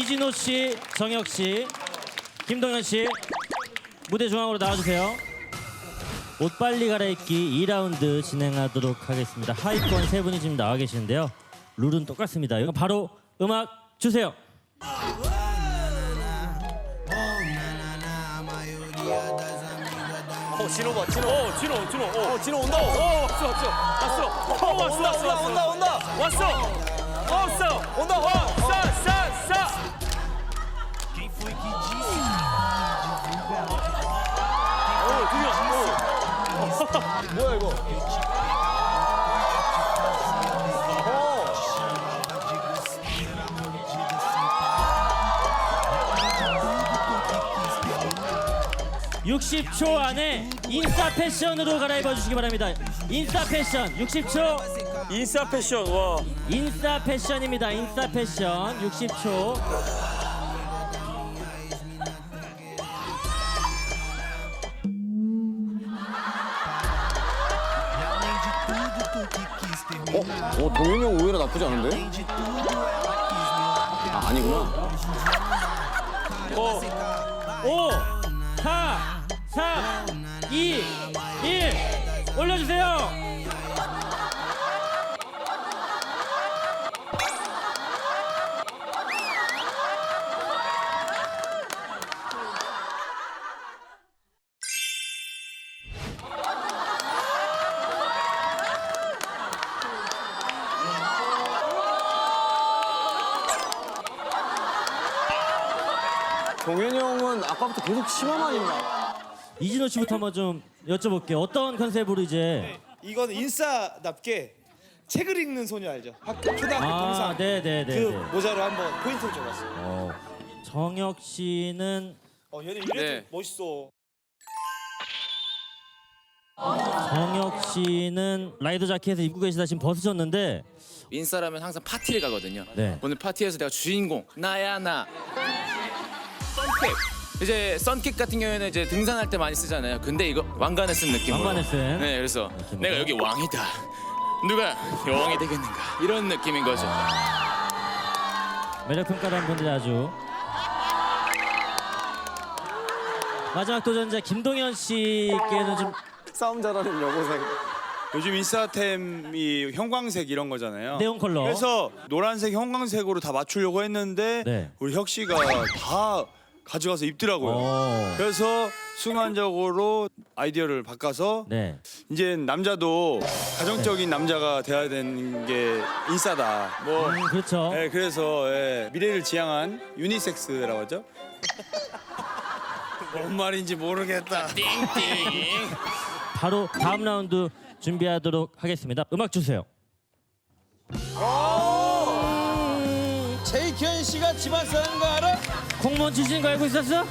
이진호 씨, 정혁 씨, 김동현 씨 무대 중앙으로 나와주세요. 옷 빨리 갈아입기 2라운드 진행하도록 하겠습니다. 하위권 세 분이 지금 나와 계시는데요. 룰은 똑같습니다. 이거 바로 음악 주세요. 어 진호 봐 진호 어, 진호, 진호. 어, 어 진호 온다 어 어, 왔어, 왔어. 왔어. 어, 왔어, 온다 왔어, 온다 왔어. 온다 온다 왔어. 어, 왔어. 온다 어. 어, 드디어. 뭐야 이거 어 60초 안에 인싸 패션으로 갈아입어 주시기 바랍니다. 인싸 패션 60초 인싸 패션. 와. 인싸 패션입니다. 인싸 패션 60초. 어? 어 동현이 형 오히려 나쁘지 않은데? 아 아니구나 5 4 3 2 1 올려주세요. 동현이 형은 아까부터 계속 치마만 입나? 이진호 씨부터 한번 좀 여쭤볼게요. 어떤 컨셉으로 이제 이건 인싸답게 책을 읽는 소녀 알죠? 학교 초등학교 아, 동상 네 네 네. 그 모자로 한번 포인트를 줘봤어요. 어, 정혁 씨는 어 얘는 이래도 네. 멋있어. 정혁 씨는 라이더 자켓을 입고 계시다 지금 벗으셨는데 인싸라면 항상 파티를 가거든요. 네. 오늘 파티에서 내가 주인공 나야 나. 선캡. 이제 선캡 같은 경우에는 이제 등산할 때 많이 쓰잖아요. 근데 이거 왕관을 쓴 느낌으로. 왕관을 쓴 네, 그래서 느낌으로. 내가 여기 왕이다. 누가 여왕이 되겠는가 이런 느낌인 거죠. 매력 평가단 분들이 아주 마지막 도전자 김동현 씨께는 좀 싸움 잘하는 여고생 요즘 인싸템이 형광색 이런 거잖아요. 네온 컬러. 그래서 노란색, 형광색으로 다 맞추려고 했는데 네. 우리 혁 씨가 다 가져가서 입더라고요. 어, 그래서 순간적으로 아이디어를 바꿔서 네. 이제 남자도 가정적인 남자가 돼야 되는 게 인싸다. 뭐 음, 그렇죠. 예, 그래서 예, 미래를 지향한 유니섹스라고 하죠. 뭔 말인지 모르겠다. 바로 다음 라운드 준비하도록 하겠습니다. 음악 주세요. 제이현 씨가 집안 사는 거 알아? 콩몬 출신 거 알고 있었어?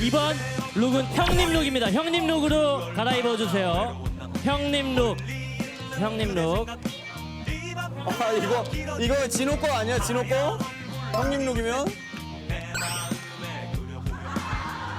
이번 룩은 형님 룩입니다. 형님 룩으로 갈아입어 주세요. 형님 룩. 형님 룩. 아 이거 이거 진호 거 아니야 진호 거? 형님 룩이면?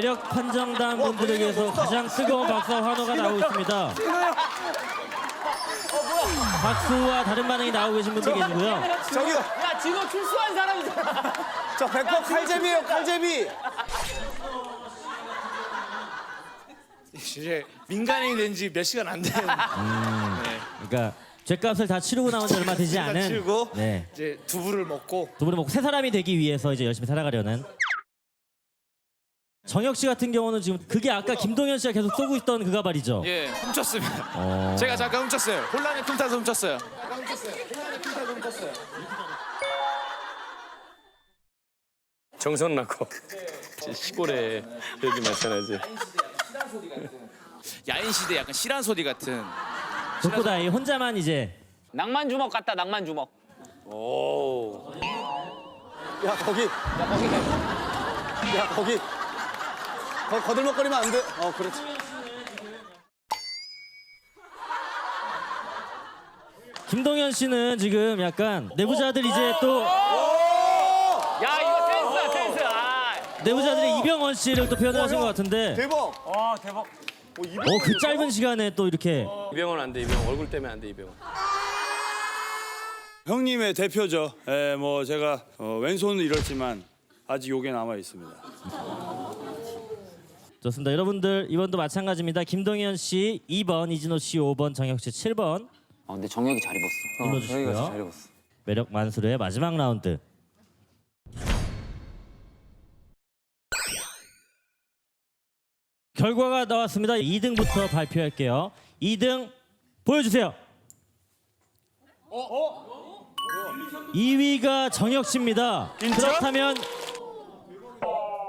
매력 판정단 분들에게서 가장 뜨거운 박수와 환호가 나오고 있습니다. 박수와 다른 반응이 나오고 계신 분도 계시고요. 저기요 야, 진호 출소한 사람이잖아. 저 백퍼 칼제비예요 칼제비 이제 민간인이 된지 몇 시간 안 된. 그러니까 죗값을 다 치르고 나온 지 얼마 되지 않은 치르고 네. 이제 두부를 먹고 두 분은 먹고 새 사람이 되기 위해서 이제 열심히 살아가려는 정혁 씨 같은 경우는 지금 그게 아까 김동현 씨가 계속 쏘고 있던 그 가발이죠. 예, 훔쳤습니다. 어. 제가 잠깐 훔쳤어요. 혼란의 틈타서 훔쳤어요. 정성 낳고 시골에 여기 마찬가지. 야인 시대 약간 실한 소리 같은. 독고다이 혼자만 이제 낭만 주먹 같다 낭만 주먹. 야 거기 야 거기 야 거, 거들먹거리면 안 돼. 어 그렇지. 김동현 씨는 지금 약간 내부자들 이제 또 야 이거 센스야 센스. 아. 내부자들의 이병헌 씨를 또 표현을 하신 것 같은데 대박. 와 대박. 어 그 짧은 시간에 또 이렇게 이병헌 안 돼. 이병헌 얼굴 때문에 안 돼. 이병헌. 형님의 대표죠. 예, 뭐 제가 어, 왼손은 이렇지만 아직 요게 남아 있습니다. 좋습니다. 여러분들 이번도 마찬가지입니다. 김동현 씨 2번, 이진호 씨 5번, 정혁 씨 7번 아 근데 정혁이 잘 입었어. 눌러주시고요. 정혁이가 잘 입었어. 매력 만수르의 마지막 라운드. 결과가 나왔습니다. 2등부터 발표할게요. 2등 보여주세요. 2위가 정혁 씨입니다. 그렇다면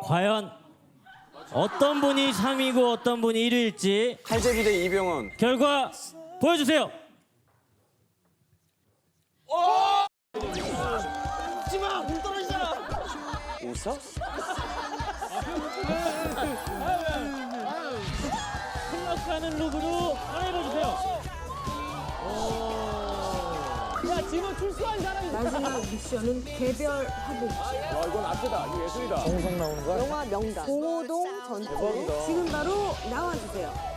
과연 어떤 분이 3위고 어떤 분이 1위일지 칼제비 대 이병헌. 결과 보여주세요. 흘러가는 룩으로 꺼내보주세요. 마지막 미션은 개별 하복. 와 이건 앞에다. 이거 예술이다. 정성 나오는 거야? 영화 명단. 봉호동 전투. 지금 바로 나와주세요.